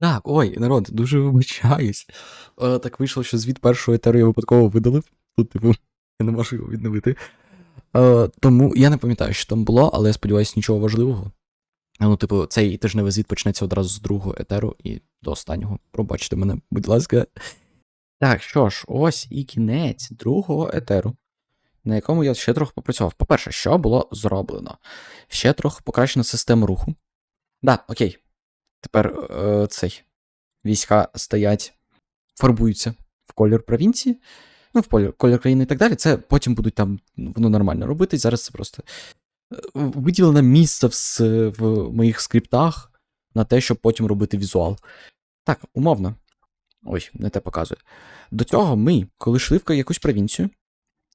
Так, ой, народ, дуже вибачаюсь. Е, так вийшло, що звіт першого етеру я випадково видалив. Тут, типу, я не можу його відновити. Е, тому я не пам'ятаю, що там було, але я сподіваюся, нічого важливого. Ну, типу, цей тижневий звіт почнеться одразу з другого етеру і до останнього. Пробачте мене, будь ласка. Так, що ж, ось і кінець другого етеру, на якому я ще трохи попрацював. По-перше, що було зроблено? Ще трохи покращена система руху. Да, окей. Тепер е, цей війська стоять, фарбуються в колір провінції, ну, в колір, колір країни і так далі. Це потім будуть там воно нормально робити. Зараз це просто е, виділено місце в, в моїх скриптах на те, щоб потім робити візуал. Так, умовно. Ой, не те показує. До цього ми, коли йшли в якусь провінцію,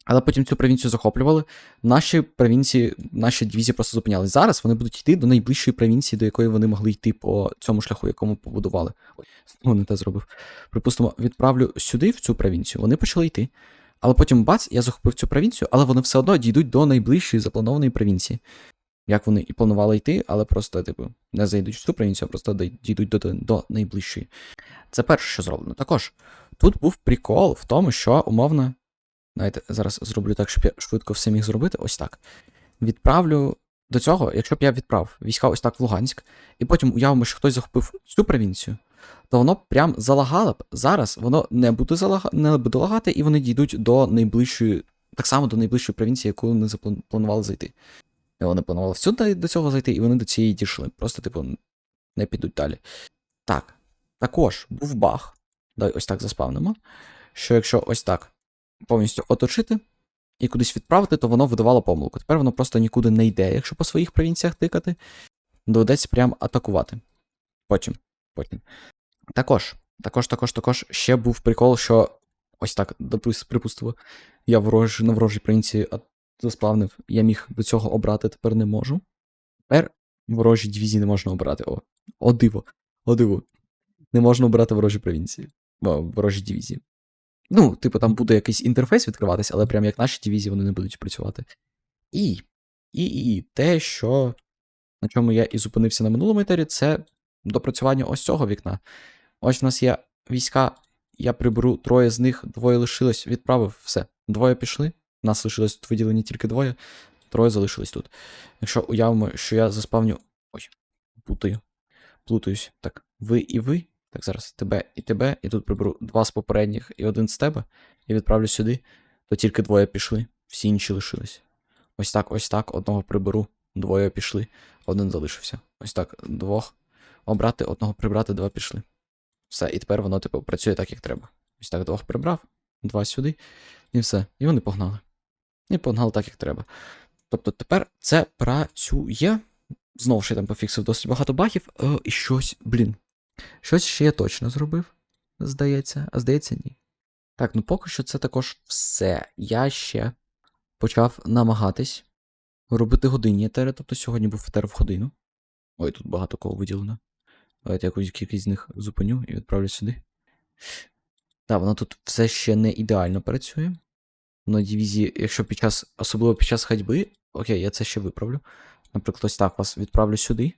але потім цю провінцію захоплювали, наші провінції, наші дивізії просто зупинялись. Зараз вони будуть йти до найближчої провінції, до якої вони могли йти по цьому шляху, якому побудували. Ой, знову не те зробив. Припустимо, відправлю сюди, в цю провінцію, вони почали йти. Але потім бац, я захопив цю провінцію, але вони все одно дійдуть до найближчої запланованої провінції. Як вони і планували йти, але просто, типу, не зайдуть в цю провінцію, а просто дійдуть до, до найближчої. Це перше, що зроблено. Також тут був прикол в тому, що умовно. Знаєте, зараз зроблю так, щоб я швидко все міг зробити. Ось так. Відправлю до цього, якщо б я відправ війська ось так в Луганськ, і потім уявимо, що хтось захопив цю провінцію, то воно б прям залагало б. Зараз воно не буде залага... не буде лагати, і вони дійдуть до найближчої, так само до найближчої провінції, яку вони запланували зайти. І вони планували всюди до цього зайти, і вони до цієї дійшли. Просто, типу, не підуть далі. Так. Також був баг. Дай ось так заспавнимо. Що якщо ось так повністю оточити і кудись відправити, то воно видавало помилку. Тепер воно просто нікуди не йде, якщо по своїх провінціях тикати. Доведеться прям атакувати. Потім. Потім. Також, також, також, також ще був прикол, що ось так, припустимо, я ворож, на ворожій провінції засплавнив, я міг до цього обрати, тепер не можу. Тепер ворожі дивізії не можна обрати. О, о диво, о диво. Не можна обирати ворожі провінції. О, ворожі дивізії. Ну, типу, там буде якийсь інтерфейс відкриватися, але прям як наші дивізії вони не будуть працювати. І, і, і, те, що на чому я і зупинився на минулому етері, це допрацювання ось цього вікна. Ось в нас є війська, я приберу троє з них, двоє лишилось, відправив, все. Двоє пішли. У нас лишилось тут виділені тільки двоє, троє залишились тут. Якщо уявимо, що я заспавню. Ой, плутаю. Плутаюсь. Так, ви і ви. Так, зараз тебе і тебе, і тут приберу два з попередніх і один з тебе, і відправлю сюди, то тільки двоє пішли, всі інші лишились. Ось так, ось так, одного приберу, двоє пішли, один залишився. Ось так, двох обрати, одного прибрати, два пішли. Все, і тепер воно, типу, працює так, як треба. Ось так, двох прибрав, два сюди, і все. І вони погнали. І погнали так, як треба. Тобто тепер це працює. Знову ж я там пофіксив досить багато багів, е, і щось, блін, Щось ще я точно зробив, здається, а здається, ні. Так, ну поки що це також все. Я ще почав намагатись робити годинні етери, тобто сьогодні був етер в годину. Ой, тут багато кого виділено. Давайте якусь кількість з них зупиню і відправлю сюди. Так, воно тут все ще не ідеально працює. На дивізії, якщо під час, особливо під час ходьби, окей, я це ще виправлю. Наприклад, ось так вас відправлю сюди.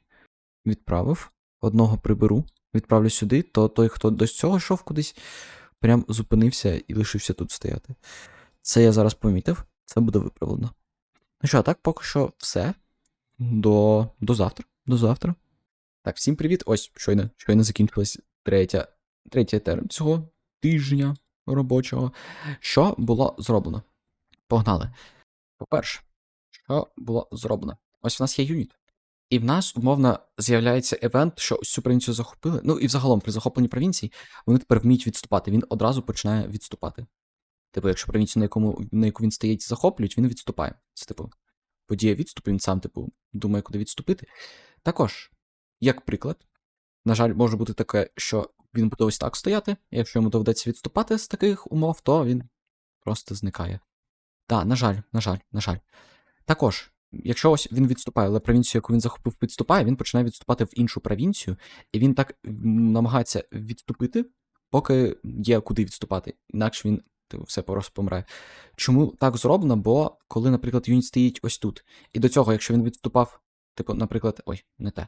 Відправив. Одного приберу відправлю сюди, то той, хто до цього йшов кудись, прям зупинився і лишився тут стояти. Це я зараз помітив, це буде виправлено. Ну що, а так, поки що все. До, до завтра. До завтра. Так, всім привіт. Ось, щойно, щойно закінчилась третя, третя терм цього тижня робочого. Що було зроблено? Погнали. По-перше, що було зроблено? Ось в нас є юніт. І в нас, умовно, з'являється евент, що ось цю провінцію захопили. Ну і взагалом при захопленні провінцій вони тепер вміють відступати. Він одразу починає відступати. Типу, якщо провінцію, на якому на яку він стоїть, захоплюють, він відступає. Це, типу, подія відступу, він сам, типу, думає, куди відступити. Також, як приклад, на жаль, може бути таке, що він буде ось так стояти, і якщо йому доведеться відступати з таких умов, то він просто зникає. Так, на жаль, на жаль, на жаль. Також. Якщо ось він відступає, але провінцію, яку він захопив, відступає, він починає відступати в іншу провінцію, і він так намагається відступити, поки є куди відступати. Інакше він типу, все просто помре. Чому так зроблено? Бо коли, наприклад, юніт стоїть ось тут, і до цього, якщо він відступав, типу, наприклад, ой, не те.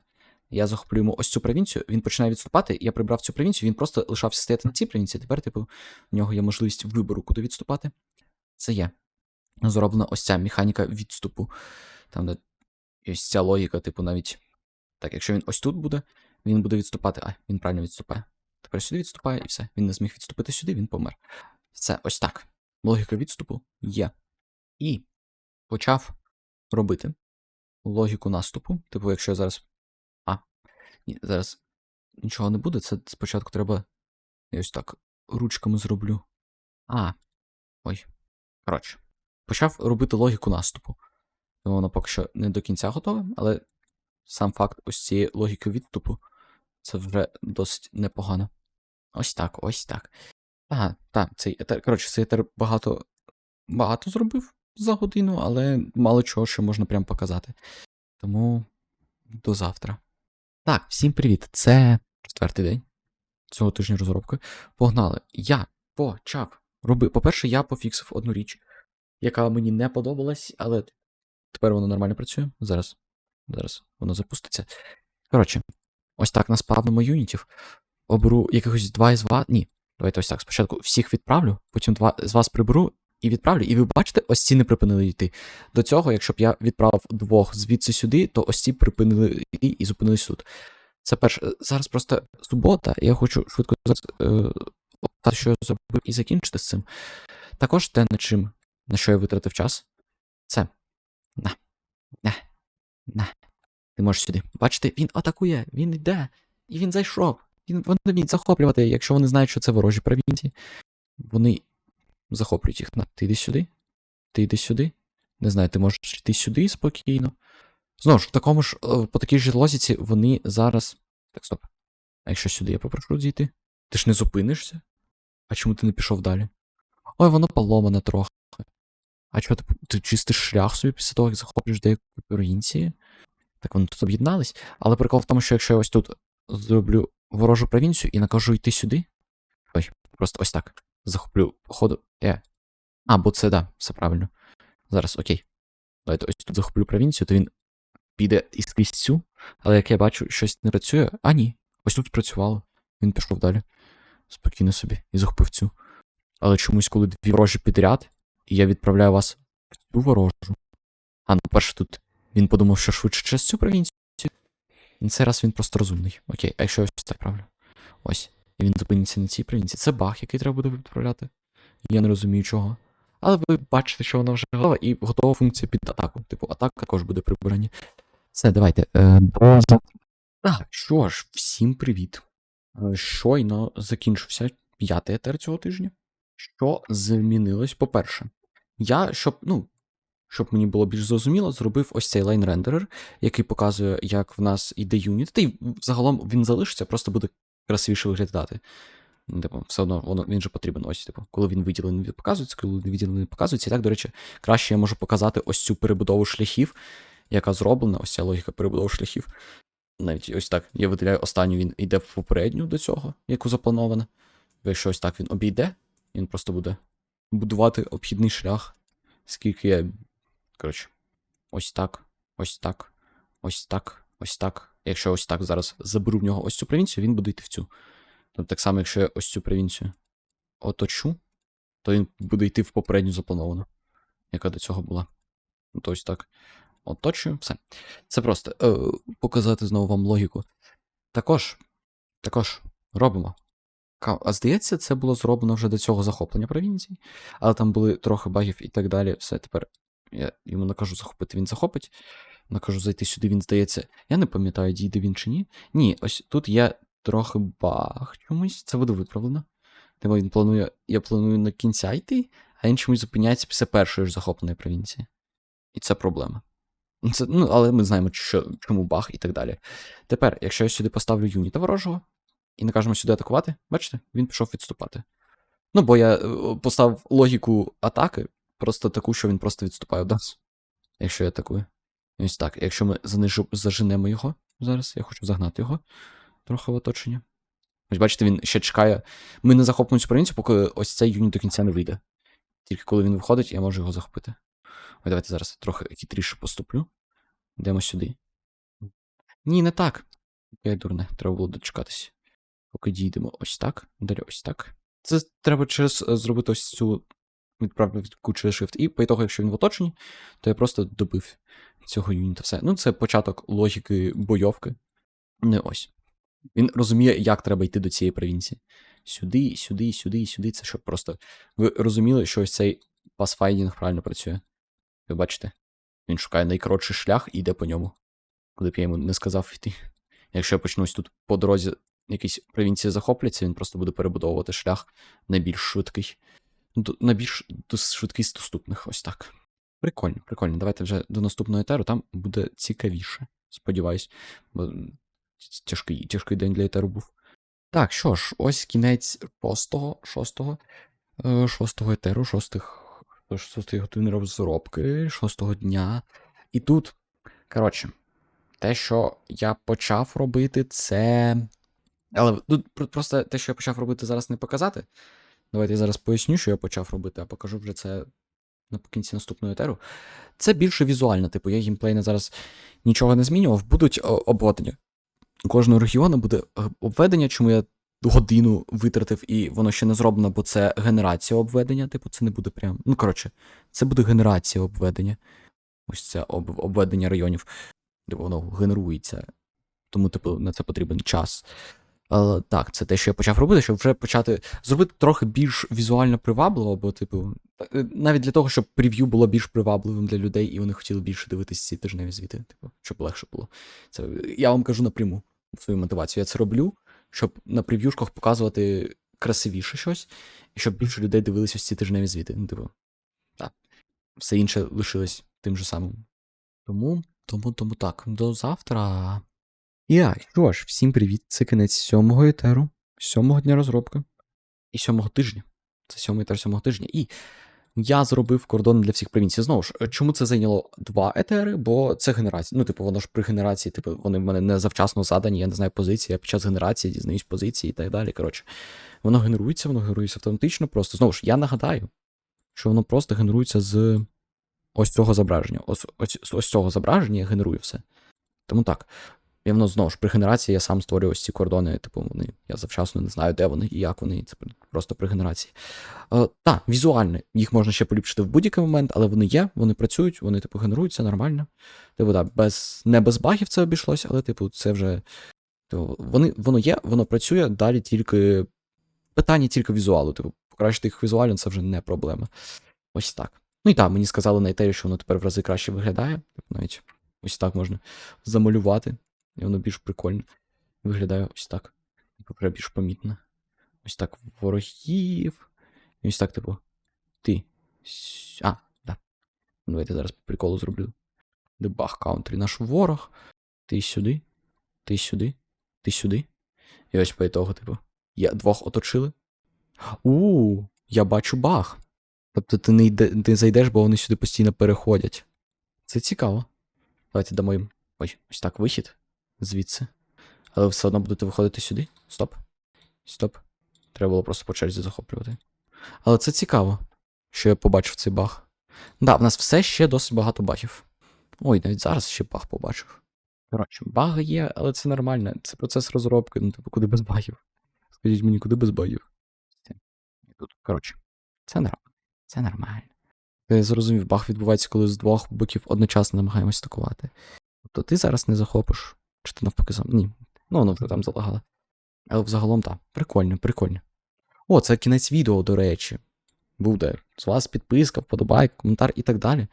Я захоплю йому ось цю провінцію, він починає відступати, я прибрав цю провінцію, він просто лишався стояти на цій провінції. Тепер, типу, в нього є можливість вибору, куди відступати. Це є. Зроблена ось ця механіка відступу. Там, де ось ця логіка, типу, навіть. Так, якщо він ось тут буде, він буде відступати. А, він правильно відступає. Тепер сюди відступає і все. Він не зміг відступити сюди, він помер. Це ось так. Логіка відступу є. І почав робити логіку наступу. Типу, якщо я зараз. А, ні, зараз нічого не буде. Це спочатку треба. Я ось так ручками зроблю. А. Ой. Коротше. Почав робити логіку наступу. Тому воно поки що не до кінця готове, але сам факт ось цієї логіки відступу це вже досить непогано. Ось так, ось так. Ага, так, цей етер. Коротше, цей етер багато багато зробив за годину, але мало чого ще можна прям показати. Тому до завтра. Так, всім привіт. Це четвертий день цього тижня розробки. Погнали. Я почав робити. По-перше, я пофіксив одну річ, яка мені не подобалась, але тепер воно нормально працює. Зараз. Зараз воно запуститься. Коротше, ось так наспавнимо юнітів. Оберу якихось два із вас. Ні. Давайте ось так. Спочатку всіх відправлю, потім два з вас приберу і відправлю. І ви бачите, ось ці не припинили йти. До цього, якщо б я відправив двох звідси сюди, то ось ці припинили йти і зупинились тут. Це перше. Зараз просто субота, я хочу швидко зараз, е, що я зробив і закінчити з цим. Також те, над чим, на що я витратив час, це. На. На. На. Ти можеш сюди. Бачите, він атакує, він йде, і він зайшов. Він, вони вміють захоплювати, якщо вони знають, що це ворожі провінції. Вони захоплюють їх. На, ти йди сюди. Ти йди сюди. Не знаю, ти можеш йти сюди спокійно. Знову ж, в такому ж, е, по такій же лозіці вони зараз. Так, стоп. А якщо сюди я попрошу зійти? Ти ж не зупинишся? А чому ти не пішов далі? Ой, воно поломане трохи. А чого ти, ти чистиш шлях собі після того, як захоплюєш деякі провінції? Так вони тут об'єднались. Але прикол в тому, що якщо я ось тут зроблю ворожу провінцію і накажу йти сюди. Ой, просто ось так. Захоплю ходу. Е. А, бо це да, все правильно. Зараз, окей. Давайте ось тут захоплю провінцію, то він піде і скрізь цю. Але як я бачу, щось не працює. А, ні. Ось тут спрацювало. Він пішов далі. Спокійно собі. І захопив цю. Але чомусь, коли дві ворожі підряд, і я відправляю вас в цю ворожу. А, ну перше тут він подумав, що швидше через цю провінцію. На цей раз він просто розумний. Окей, а якщо я ось це правлю? Ось. І він зупиниться на цій провінції. Це баг, який треба буде відправляти. Я не розумію чого. Але ви бачите, що вона вже готова, і готова функція під атаку. Типу, атака також буде прибрані. Все, давайте. Е. Так, що ж, всім привіт. Е, Щойно закінчився п'ятий етер цього тижня. Що змінилось? По-перше, я, щоб, ну, щоб мені було більш зрозуміло, зробив ось цей лайн рендерер, який показує, як в нас іде юніт. Та й загалом він залишиться, просто буде красивіше виглядати. Ну, Типу, все одно воно він же потрібен. Ось, типу, коли він виділений, він показується, коли не виділений, показується. І так, до речі, краще я можу показати ось цю перебудову шляхів, яка зроблена, ось ця логіка перебудови шляхів. Навіть ось так. Я виділяю останню, він йде в попередню до цього, яку заплановано. Якщо ось так він обійде, він просто буде будувати обхідний шлях. Скільки я. Коротше, ось так, ось так, ось так, ось так. Якщо ось так зараз заберу в нього ось цю провінцію, він буде йти в цю. Тобто так само, якщо я ось цю провінцію оточу, то він буде йти в попередню заплановану, яка до цього була. Ну, то ось так. Оточую, все. Це просто е, показати знову вам логіку. Також, також робимо. А здається, це було зроблено вже до цього захоплення провінцій, але там були трохи багів і так далі. Все, тепер я йому накажу захопити, він захопить. Накажу зайти сюди, він здається. Я не пам'ятаю, дійде він чи ні. Ні, ось тут є трохи баг чомусь. Це буде виправлено. Тому він планує, я планую на кінця йти, а він чомусь зупиняється після першої ж захопленої провінції. І це проблема. Ну, Це, ну, але ми знаємо, що, чому баг і так далі. Тепер, якщо я сюди поставлю юніта ворожого і накажемо сюди атакувати, бачите, він пішов відступати. Ну, бо я е, поставив логіку атаки, просто таку, що він просто відступає від нас. Якщо я атакую. І Ось так. Якщо ми занижу, заженемо його зараз, я хочу загнати його трохи в оточення. Ось бачите, він ще чекає. Ми не захопимо цю провінцію, поки ось цей юніт до кінця не вийде. Тільки коли він виходить, я можу його захопити. Ой, давайте зараз трохи хитріше поступлю. Йдемо сюди. Ні, не так. Я дурне, треба було дочекатися. Поки дійдемо ось так, далі ось так. Це треба через е, зробити ось цю відправку через Shift. І по ітогу, якщо він в оточенні, то я просто добив цього юніта все. Ну, це початок логіки бойовки. Не ось. Він розуміє, як треба йти до цієї провінції. Сюди, сюди, сюди, сюди. Це щоб просто. Ви розуміли, що ось цей пасфайдінг правильно працює. Ви бачите? Він шукає найкоротший шлях і йде по ньому. Куди б я йому не сказав йти. Якщо я почну ось тут по дорозі якісь провінції захопляться, він просто буде перебудовувати шлях на більш швидкий. На більш швидкий доступних, ось так. Прикольно, прикольно. Давайте вже до наступного етеру, там буде цікавіше. Сподіваюсь, бо тяжкий, тяжкий день для етеру був. Так, що ж, ось кінець шостого, шостого, е, шостого етеру, шостих, шостої години розробки, шостого дня. І тут, коротше, те, що я почав робити, це. Але тут просто те, що я почав робити, зараз не показати. Давайте я зараз поясню, що я почав робити, а покажу вже це наприкінці наступного етеру. Це більше візуально, типу, я геймплейне зараз нічого не змінював, будуть обведення. Кожного регіону буде е, обведення, чому я годину витратив, і воно ще не зроблено, бо це генерація обведення, типу, це не буде прям. Ну, коротше, це буде генерація обведення. Ось це об, обведення районів, де воно генерується. Тому, типу, на це потрібен час. Так, це те, що я почав робити, щоб вже почати зробити трохи більш візуально привабливо, бо, типу, е, навіть для того, щоб прев'ю було більш привабливим для людей, і вони хотіли більше дивитися ці тижневі звіти, типу, щоб легше було. Це я вам кажу напряму свою мотивацію. Я це роблю, щоб на прев'юшках показувати красивіше щось, і щоб більше людей дивилися ці тижневі звіти. Ну, типу, так. Все інше лишилось тим же самим. Тому, тому, тому так. До завтра. Я, що ж, всім привіт. Це кінець сьомого етеру, сьомого дня розробки і сьомого тижня. Це сьомий етер сьомого тижня. І я зробив кордон для всіх провінцій. Знову ж, чому це зайняло два етери? Бо це генерація. Ну, типу, воно ж при генерації, типу, вони в мене не завчасно задані, я не знаю позиції, я під час генерації дізнаюсь позиції і так далі. Коротше, воно генерується, воно генерується автоматично. Просто знову ж, я нагадаю, що воно просто генерується з ось цього зображення. Ось, ось, ось цього зображення я генерую все. Тому так. І знову ж при генерації я сам створюю ось ці кордони, типу, вони, я завчасно не знаю, де вони і як вони, це просто при генерації. Е, так, візуально, їх можна ще поліпшити в будь-який момент, але вони є, вони працюють, вони, типу, генеруються нормально. Типу, да, без, не без багів це обійшлося, але, типу, це вже. Типу, вони, воно є, воно працює, далі тільки. Питання тільки візуалу. Типу, покращити їх візуально це вже не проблема. Ось так. Ну і так, мені сказали на етері, що воно тепер в рази краще виглядає. Типу, навіть ось так можна замалювати. І воно більш прикольно виглядає ось так. Прям більш помітно. Ось так ворогів. І ось так, типу. Ти. А, да. Ну, Давайте зараз по приколу зроблю. Дебаг каунтрі наш ворог. Ти сюди. Ти сюди. Ти сюди. І ось по ітогу, типу. Я двох оточили. У, я бачу баг. Тобто ти не, йде, не зайдеш, бо вони сюди постійно переходять. Це цікаво. Давайте дамо їм. Ой, ось так вихід звідси. Але ви все одно будете виходити сюди. Стоп. Стоп. Треба було просто по черзі захоплювати. Але це цікаво, що я побачив цей баг. Да, в нас все ще досить багато багів. Ой, навіть зараз ще баг побачив. Коротше, баги є, але це нормально. Це процес розробки, ну, типу, куди без багів. Скажіть мені, куди без багів? Тут, коротше, це нормально. Це нормально. Я зрозумів, баг відбувається, коли з двох боків одночасно намагаємось атакувати. Тобто ти зараз не захопиш. Чи навпаки сам? Ні. Ну, воно вже там залагало. Але взагалом так. Прикольно, прикольно. О, це кінець відео, до речі. Буде. З вас підписка, вподобайк, коментар і так далі.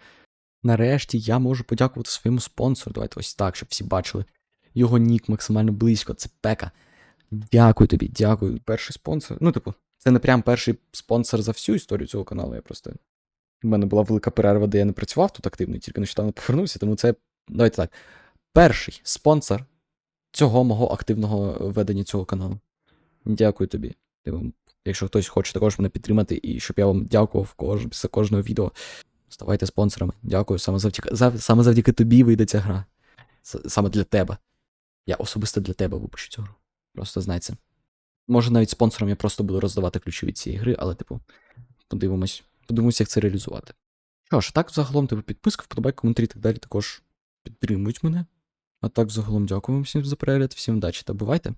Нарешті я можу подякувати своєму спонсору. Давайте ось так, щоб всі бачили. Його нік максимально близько. Це Пека. Дякую тобі, дякую. Перший спонсор. Ну, типу, це не прям перший спонсор за всю історію цього каналу. Я просто. У мене була велика перерва, де я не працював тут активно, тільки нещодавно повернувся, тому це. Давайте так. Перший спонсор цього мого активного ведення цього каналу. Дякую тобі. Якщо хтось хоче також мене підтримати, і щоб я вам дякував кож... після кожного відео, ставайте спонсорами. Дякую. Саме завдяки, зав... саме завдяки тобі вийде ця гра. С- Саме для тебе. Я особисто для тебе випущу цю гру. Просто знай. Може, навіть спонсором я просто буду роздавати ключі від цієї гри, але, типу, подивимось, подивимось, як це реалізувати. Що ж, так, загалом, типу, підписка, вподобайка, коментарі і так далі також підтримують мене. А так, загалом, дякую вам всім за перегляд, всім удачі та бувайте!